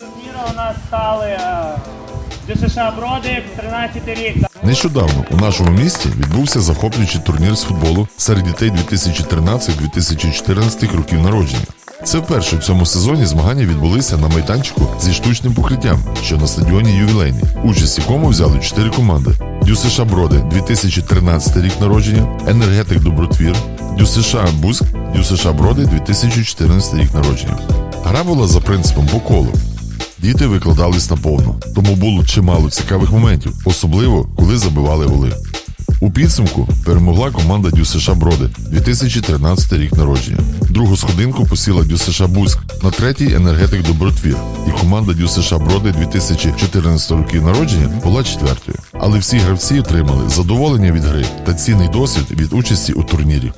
Зміна у нас стали ДШШ Броди 13 рік. Нещодавно у нашому місті відбувся захоплюючий турнір з футболу серед дітей 2013-2014 років народження. Це вперше в цьому сезоні змагання відбулися на майданчику зі штучним покриттям, що на стадіоні ювілейні, участь якому взяли чотири команди: ДЮСШ Броди 2013 рік народження, енергетик Добротвір, ДЮСШ Буськ, ДЮСШ Броди 2014 рік народження. Гра була за принципом по колу. Діти викладались наповну, тому було чимало цікавих моментів, особливо коли забивали голи. У підсумку перемогла команда ДЮСШ Броди 2013 рік народження. Другу сходинку посіла ДЮСШ Бузьк, на третій енергетик Добротвір. І команда ДЮСШ Броди 2014 років народження була четвертою. Але всі гравці отримали задоволення від гри та цінний досвід від участі у турнірі.